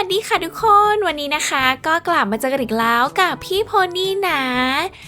วัสดีค่ะทุกคนวันนี้นะคะ ก็กลับมาเจอกันอีกแล้วกับพี่โพนี่นะ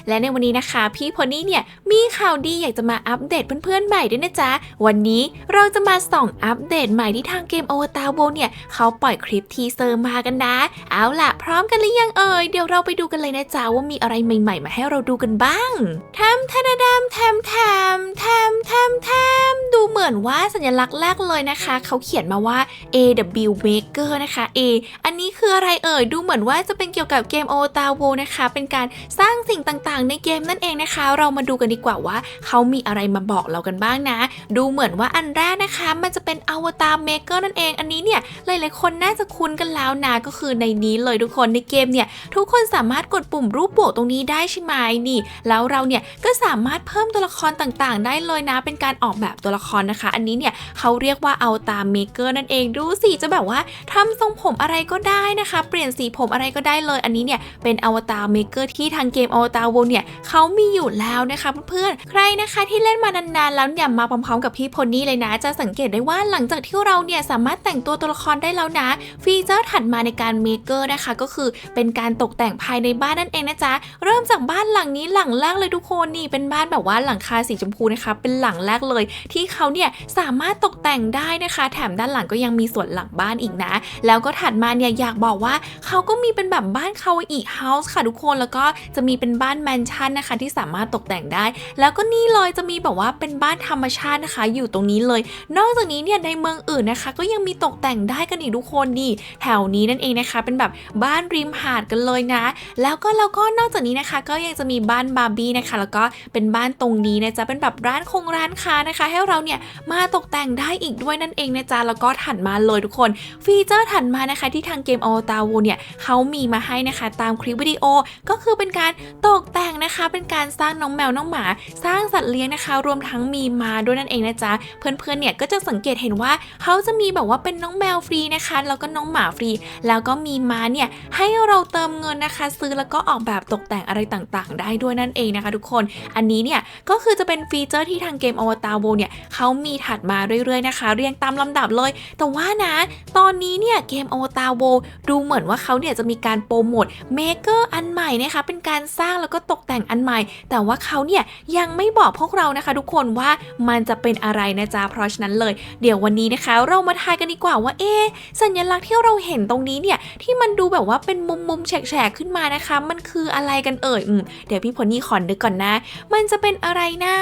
และในวันนี้นะคะ พี่โพนี่เนี่ยมีข่าวดีอยากจะมาอัปเดตเพื่อนๆใหม่ด้วยนะจ๊ะ วันนี้เราจะมาส่องอัปเดตใหม่ที่ทางเกม Avatar World เนี่ยเขาปล่อยคลิปทีเซอร์มากันนะ เอาล่ะพร้อมกันหรือยังเอ่ยเดี๋ยวเราไปดูกันเลยนะจ๊ะว่ามีอะไรใหม่ ๆ มาให้เราดูกันบ้างทำทะดะดำแทมแทมแทมแทมแทมดูเหมือนว่าสัญลักษณ์แรกเลยนะคะ เขาเขียนมาว่า AW Maker นะคะ A อันนี้คืออะไรเอ่ย ดูเหมือนว่าจะเป็นเกี่ยวกับเกม o t a w o นะคะ เป็นการสร้างสิ่งต่างๆ ในเกมนั่นเองนะคะ เรามาดูกันดีกว่าว่า เขามีอะไรมาบอกเรากันบ้างนะ ดูเหมือนว่าอันแรกนะคะ มันจะเป็น Avatar Maker นั่นเอง อันนี้เนี่ยหลายๆคนน่าจะคุ้นกันแล้วนะ ก็คือในนี้เลยทุกคนในเกมเนี่ยทุกคนสามารถกดปุ่มรูปโบกตรงนี้ได้ใช่ไหมนี่ แล้วเราเนี่ยก็สามารถเพิ่มตัวละครต่างๆ ได้เลยนะ เป็นการออกแบบตัวละครนะคะ อันนี้เนี่ยเขาเรียกว่าอาตามเมเกอร์นั่นเอง ดูสิจะแบบว่าทำทรงผมอะไรไรก็ได้นะคะ เปลี่ยนสีผมอะไรก็ได้เลย อันนี้เนี่ยเป็นอวตารเมเกอร์ที่ทางเกมอวตารวเนี่ยเขามีอยู่แล้วนะคะเพื่อนๆ ใครนะคะที่เล่นมานานๆ แล้วเนี่ยมาพร้อมๆกับพี่พลนี่เลยนะ จะสังเกตได้ว่าหลังจากที่เราเนี่ยสามารถแต่งตัวตัวละครได้แล้วนะ ฟีเจอร์ถัดมาในการเมเกอร์นะคะ ก็คือเป็นการตกแต่งภายในบ้านนั่นเองนะจ๊ะ เริ่มจากบ้านหลังนี้หลังแรกเลยทุกคนนี่เป็นบ้านแบบว่าหลังคาสีชมพูนะคะเป็นหลังแรกเลย ที่เขาเนี่ยสามารถตกแต่งได้นะคะ แถมด้านหลังก็ยังมีส่วนหลังบ้านอีกนะ แล้วก็ถัดมาเนี่ยอยากบอกว่าเขาก็มีเป็นแบบบ้านคาวาอิเฮาส์ค่ะทุกคนแล้วก็จะมีเป็นบ้านแมนชั่นนะคะ ที่สามารถตกแต่งได้ แล้วก็นี่เลยจะมีแบบว่าเป็นบ้านธรรมชาตินะคะ อยู่ตรงนี้เลย นอกจากนี้เนี่ยในเมืองอื่นนะคะ ก็ยังมีตกแต่งได้กันอีกทุกคนนี่แถวนี้นั่นเองนะคะ เป็นแบบบ้านริมหาดกันเลยนะ แล้วก็แล้วก็นอกจากนี้นะคะ ก็ยังจะมีบ้านบาร์บี้นะคะ แล้วก็เป็นบ้านตรงนี้นะจ๊ะเป็นแบบร้านคงร้านค้านะคะ ให้เราเนี่ยมาตกแต่งได้อีกด้วยนั่นเองนะจ๊ะแล้วก็ถัดมาเลยทุกคน ฟีเจอร์ถัดมานะคะที่ทางเกมอ t a w o เนี่ยเขามีมาให้นะคะ ตามคลิปวิดีโอก็คือเป็นการตกแต่งนะคะ เป็นการสร้างน้องแมวน้องหมา สร้างสัตว์เลี้ยงนะคะ รวมทั้งมีมาด้วยนั่นเองนะจ๊ะเพื่อนๆเนี่ยก็จะสังเกตเห็นว่าเขาจะมีแบบว่าเป็นน้องแมวฟรีนะคะ แล้วก็น้องหมาฟรี แล้วก็มีมาเนี่ยให้เราเติมเงินนะคะ ซื้อแล้วก็ออกแบบตกแต่งอะไรต่างๆ ได้ด้วยนั่นเองนะคะ ทุกคน อันนี้เนี่ยก็คือจะเป็นฟีเจอร์ที่ทางเกมอวตารโวเนี่ยเขามีถัดมาเรื่อยๆนะคะ เรียงตามลำดับเลย แต่ว่านะ ตอนนี้เนี่ยเกมอวตารโวดูเหมือนว่าเขาเนี่ยจะมีการโปรโมทเมเกอร์อันใหม่นะคะเป็นการสร้างแล้วก็ตกแต่งอันใหม่ แต่ว่าเขาเนี่ยยังไม่บอกพวกเรานะคะ ทุกคนว่ามันจะเป็นอะไรนะจ๊ะเพราะฉะนั้นเลย เดี๋ยววันนี้นะคะ เรามาทายกันดีกว่าว่าเอ๊สัญลักษณ์ที่เราเห็นตรงนี้เนี่ยที่มันดูแบบว่าเป็นมุมมุมแฉกๆขึ้นมานะคะ มันคืออะไรกันเอ่ยอืมเดี๋ยวพี่พลนี่ขอนึกก่อนนะ มันจะเป็นอะไรนะ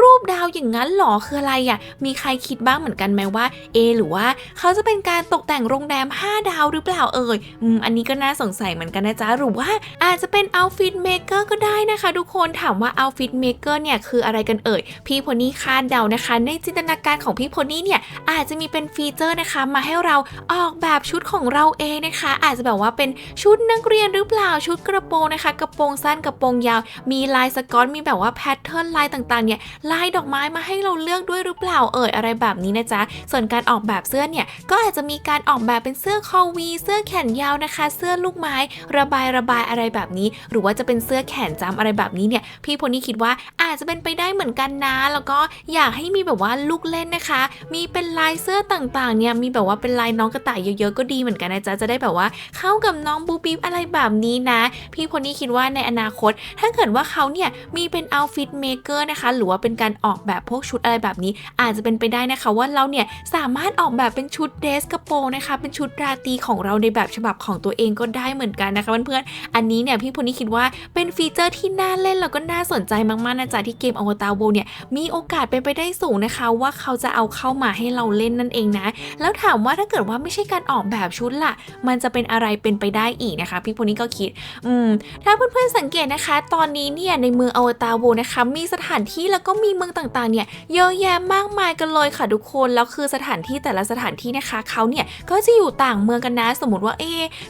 รูปดาวอย่างนั้นหรอคืออะไรอะ่ะมีใครคิดบ้างเหมือนกันไหมว่าเอหรือว่าเขาจะเป็นการตกแต่งโรงแรม 5 ดาวหรือเปล่าเอ่ยอืมอันนี้ก็น่าสงสัยเหมือนกันนะจ๊ะหรือว่าอาจจะเป็นเอาฟิตเมเกอร์ก็ได้นะคะ ทุกคนถามว่าเอาฟิตเมเกอร์เนี่ยคืออะไรกันเอ่ยพี่พลนี่คาดเดานะคะ ในจินตนาการของพี่พลนี่เนี่ยอาจจะมีเป็นฟีเจอร์นะคะ มาให้เราออกแบบชุดของเราเองนะคะ อาจจะแบบว่าเป็นชุดนักเรียนหรือเปล่าชุดกระโปรงนะคะ กระโปรงสั้นกระโปรงยาว มีลายสกอตมีแบบว่าแพทเทิร์นลายต่างๆเนี่ยลายดอกไม้มาให้เราเลือกด้วยหรือเปล่าเอ่ยอะไรแบบนี้นะจ๊ะส่วนการออกแบบเสื้อเนี่ยก็อาจจะมีการออกแบบเป็นเสื้อคอวีเสื้อแขนยาวนะคะ เสื้อลูกไม้ ระบายระบายอะไรแบบนี้ หรือว่าจะเป็นเสื้อแขนจำอะไรแบบนี้เนี่ย พี่พลนี่คิดว่าอาจจะเป็นไปได้เหมือนกันนะ แล้วก็อยากให้มีแบบว่าลูกเล่นนะคะ มีเป็นลายเสื้อต่างๆ เนี่ย มีแบบว่าเป็นลายน้องกระต่ายเยอะๆ ก็ดีเหมือนกันนะจ๊ะ จะได้แบบว่าเข้ากับน้องบูบีบอะไรแบบนี้นะ พี่พลนี่คิดว่าในอนาคต ถ้าเกิดว่าเขาเนี่ยมีเป็นเอาฟิตเมเกอร์นะคะ หรือว่าเป็นการออกแบบพวกชุดอะไรแบบนี้ อาจจะเป็นไปได้นะคะว่าเราเนี่ยสามารถออกแบบเป็นชุดเดรสกระโปรงนะคะ เป็นชุดราตรีของเราในแบบฉบับของตัวเองก็ได้เหมือนกันนะคะเพื่อนๆอันนี้เนี่ยพี่พลนี่คิดว่าเป็นฟีเจอร์ที่น่าเล่นแล้วก็น่าสนใจมากๆนะจ๊ะที่เกมอวตารโวเนี่ยมีโอกาสเป็นไปได้สูงนะคะว่าเขาจะเอาเข้ามาให้เราเล่นนั่นเองนะ แล้วถามว่าถ้าเกิดว่าไม่ใช่การออกแบบชุดล่ะ มันจะเป็นอะไรเป็นไปได้อีกนะคะ พี่พลนี่ก็คิด อืม ถ้าเพื่อนๆสังเกตนะคะ ตอนนี้เนี่ยในเมืองอวตารโวนะคะ มีสถานที่แล้วก็มีเมืองต่างๆ เนี่ยเยอะแยะมากมายกันเลยค่ะทุกคนแล้วคือสถานที่แต่ละสถานที่นะคะเขาเนี่ยก็จะอยู่ต่างเมืองกันนะ สมมติว่าเอ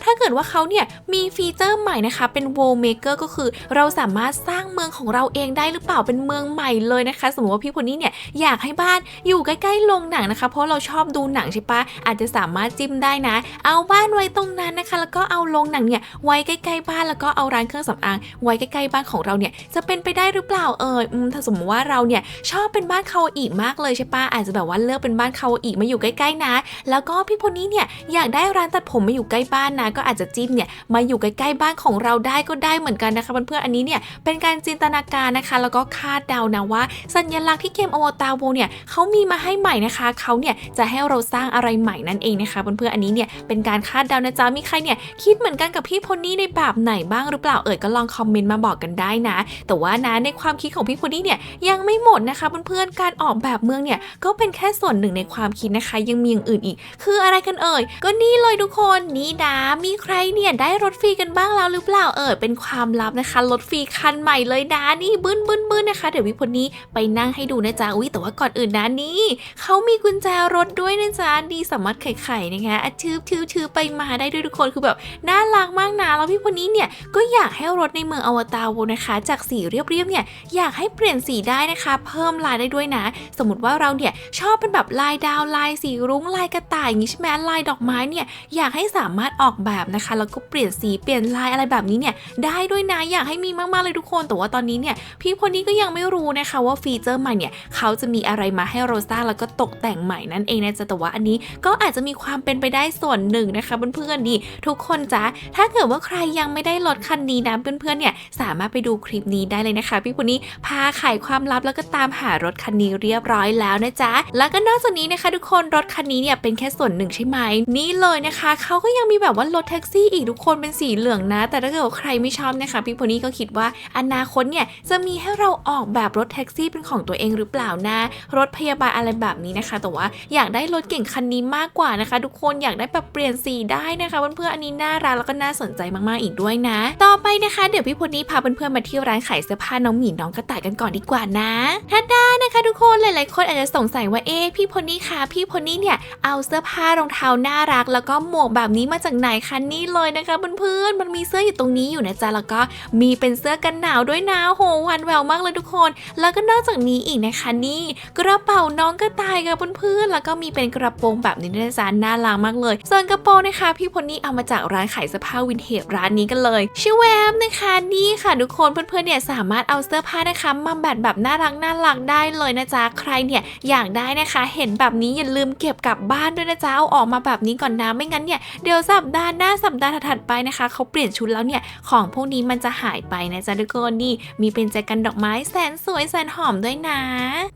ถ้าเกิดว่าเขาเนี่ยมีฟีเจอร์ใหม่นะคะ เป็น World Maker ก็คือเราสามารถสร้างเมืองของเราเองได้หรือเปล่าเป็นเมืองใหม่เลยนะคะ สมมติว่าพี่พลนี่เนี่ยอยากให้บ้านอยู่ใกล้ๆโรงหนังนะคะ เพราะเราชอบดูหนังใช่ปะอาจจะสามารถจิ้มได้นะ เอาบ้านไว้ตรงนั้นนะคะ แล้วก็เอาโรงหนังเนี่ยไว้ใกล้ๆบ้านแล้วก็เอาร้านเครื่องสำอางไว้ใกล้ๆบ้านของเราเนี่ยจะเป็นไปได้หรือเปล่าเอ่ยอืมถ้าสมมติว่าเราเนี่ยชอบเป็นบ้านคาวาอิมากเลยใช่ปะอาจจะแบบว่าเลือกเป็นบ้านคาวาอิมาอยู่ใกล้ๆนะ แล้วก็พี่พลนี่เนี่ยอยากได้ร้านานตัดผมมาอยู่ใกล้บ้านนะก็อาจจะจิ้มเนี่ยมาอยู่ใกล้ๆบ้านของเราได้ก็ได้เหมือนกันนะคะเพื่อนๆอันนี้เนี่ยเป็นการจินตนาการนะคะ แล้วก็คาดเดานะว่า สัญลักษณ์ที่เกมอวตารโวเนี่ยเขามีมาให้ใหม่นะคะเขาเนี่ยจะให้เราสร้างอะไรใหม่นั่นเองนะคะเพื่อนๆอันนี้เนี่ยเป็นการคาดเดานะจ๊ะมีใครเนี่ยคิดเหมือนกันกับพี่พลนี่ในแบบไหนบ้างหรือเปล่าเอ่ยก็ลองคอมเมนต์มาบอกกันได้นะ แต่ว่านะในความคิดของพี่พลนี่เนี่ยยังไม่หมดนะคะเพื่อนๆการออกแบบเมืองเนี่ยก็เป็นแค่ส่วนหนึ่งในความคิดนะคะ ยังมีอย่างอื่นอีก คืออะไรกันเอ่ยก็นี่เลยทุกคนนี่นะ มีใครเนี่ยได้รถฟรีกันบ้างแล้วหรือเปล่าเอ่ยเป็นความลับนะคะรถฟรีคันใหม่เลยนะนี่บึ้นบึ้นบึ้นนะคะ เดี๋ยววิพลนี้ไปนั่งให้ดูนะจ๊ะอุ้ยแต่ว่าก่อนอื่นนะนี่เขามีกุญแจรถด้วยนะจ๊ะดีสามารถไขๆนะคะชืบชืบชืบไปมาได้ด้วยทุกคนคือแบบน่ารักมากนะแล้วพี่พลนี้เนี่ยก็อยากให้รถในเมืองอวตารนะคะ จากสีเรียบๆเนี่ยอยากให้เปลี่ยนสีได้นะคะ เพิ่มลายได้ด้วยนะ สมมติว่าเราเนี่ยชอบเป็นแบบลายดาวลายสีรุ้งลายกระต่ายอย่างนี้ใช่ไหมลายดอกไม้เนี่ยอยากให้สามารถออกแบบนะคะ แล้วก็เปลี่ยนสีเปลี่ยนลายอะไรแบบนี้เนี่ยได้ด้วยนะอยากให้มีมากๆเลยทุกคน แต่ว่าตอนนี้เนี่ยพี่คนนี้ก็ยังไม่รู้นะคะว่าฟีเจอร์ใหม่เนี่ยเขาจะมีอะไรมาให้เราสร้างแล้วก็ตกแต่งใหม่นั่นเองนะจ๊ะแต่ว่าอันนี้ก็อาจจะมีความเป็นไปได้ส่วนหนึ่งนะคะเพื่อนๆนี่ทุกคนจ๊ะถ้าเกิดว่าใครยังไม่ได้รถคันนี้นะเพื่อนๆเนี่ยสามารถไปดูคลิปนี้ได้เลยนะคะ พี่คนนี้พาไขความลับแล้วก็ตามหารถคันนี้เรียบร้อยแล้วนะจ๊ะแล้วก็นอกจากนี้นะคะ ทุกคนรถคันนี้เนี่ยเป็นแค่ส่วนหนึ่งใช่ไหมนี่เลยนะคะเขาก็ยังมีแบบว่ารถแท็กซี่อีกทุกคนเป็นสีเหลืองนะ แต่ถ้าเกิดว่าใครไม่ชอบนะคะพี่โพนี่ก็คิดว่าอนาคตเนี่ยจะมีให้เราออกแบบรถแท็กซี่เป็นของตัวเองหรือเปล่านะรถพยาบาลอะไรแบบนี้นะคะ แต่ว่าอยากได้รถเก่งคันนี้มากกว่านะคะ ทุกคนอยากได้แบบเปลี่ยนสีได้นะคะเพื่อนๆอันนี้น่ารักแล้วก็น่าสนใจมากๆอีกด้วยนะ ต่อไปนะคะ เดี๋ยวพี่โพนี่พาเพื่อนๆมาที่ร้านขายเสื้อผ้าน้องหมีน้องกระต่ายกันก่อนดีกว่านะถ้าได้นะคะทุกคนหลายๆคนอาจจะสงสัยว่าเอ๊ะพี่โพนี่คะพี่โพนี่เนี่ยเอาเสื้อผ้ารองเท้าน่ารักแล้วก็หมวกแบบนี้มาจากไหนคะนี่เลยนะคะเพื่อนๆมันมีเสื้ออยู่ตรงนี้อยู่นะจ๊ะแล้วก็มีเป็นเสื้อกันหนาวด้วยนะโหหวันแววมากเลยทุกคน แล้วก็นอกจากนี้อีกนะคะนี่ กระเป๋าน้องกระต่ายค่ะเพื่อนๆแล้วก็มีเป็นกระโปรงแบบนี้ด้วยจ๊ะน่ารักมากเลย ส่วนกระโปรงนะคะพี่พลนี่เอามาจากร้านขายเสื้อผ้าวินเทจร้านนี้กันเลยชื่อแวมนะคะนี่ค่ะทุกคนเพื่อนๆเนี่ยสามารถเอาเสื้อผ้านะคะมาแบดแบบน่ารักน่ารักได้เลยนะจ๊ะใครเนี่ยอยากได้นะคะ เห็นแบบนี้อย่าลืมเก็บกลับบ้านด้วยนะจ๊ะเอาออกมาแบบนี้ก่อนนะไม่งั้นเนี่ยเดี๋ยวสัปดาห์หน้าสัปดาห์ถัดไปนะคะเขาเปลี่ยนชุดแล้วเนี่ยของพวกนี้มันจะหายไปนะจ๊ะทุกคนนี่มีเป็นแจกันดอกไม้แสนสวยแสนหอมด้วยนะ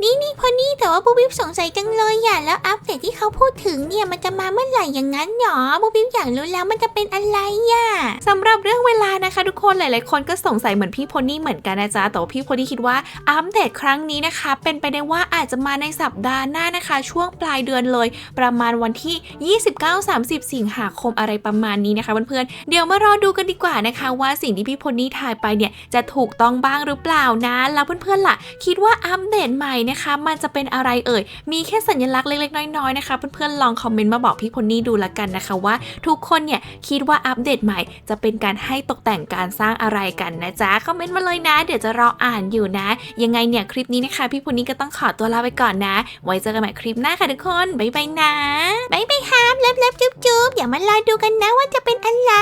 นี่นี่พอนี่แต่ว่าบูบิ๊บสงสัยจังเลยอย่าแล้วอัป เดตที่เขาพูดถึงเนี่ยมันจะมาเมื่อไหร่อย่างนั้นหรอบูบิบอยากรู้แล้วมันจะเป็นอะไรอะสำหรับเรื่องเวลานะคะทุกคนหลาย ๆ คนก็สงสัยเหมือนพี่โพนี่เหมือนกันนะจ๊ะแต่ว่าพี่โพนี่คิดว่าอัปเดตครั้งนี้นะคะ เป็นไปได้ว่าอาจจะมาในสัปดาห์หน้านะคะ ช่วงปลายเดือนเลย ประมาณวันที่ 29-30 สิงหาคมอะไรประมาณนี้นะคะเพื่อนๆเดี๋ยวมารอดูกันดีกว่านะคะ ว่าสิ่งที่พี่โพนี่ถ่ายไปเนี่ยจะถูกต้องบ้างหรือเปล่านะแล้วเพื่อนๆล่ะ คิดว่าอัปเดตใหม่นะคะ มันจะเป็นอะไรเอ่ยมีแค่สัญลักษณ์เล็กๆน้อยๆนะคะ เพื่อนๆลองคอมเมนต์มาบอกพี่พลนี่ดูละกันนะคะว่า ทุกคนเนี่ยคิดว่าอัปเดตใหม่จะเป็นการให้ตกแต่งการสร้างอะไรกันนะจ๊ะคอมเมนต์มาเลยนะ เดี๋ยวจะรออ่านอยู่นะ ยังไงเนี่ยคลิปนี้นะคะ พี่พลนี่ก็ต้องขอตัวลาไปก่อนนะ ไว้เจอกันใหม่คลิปหน้าค่ะทุกคนบ๊ายบายนะบ๊ายบายครับเล็บๆจุ๊บๆอย่ามารอดูกันนะว่าจะเป็นอะไร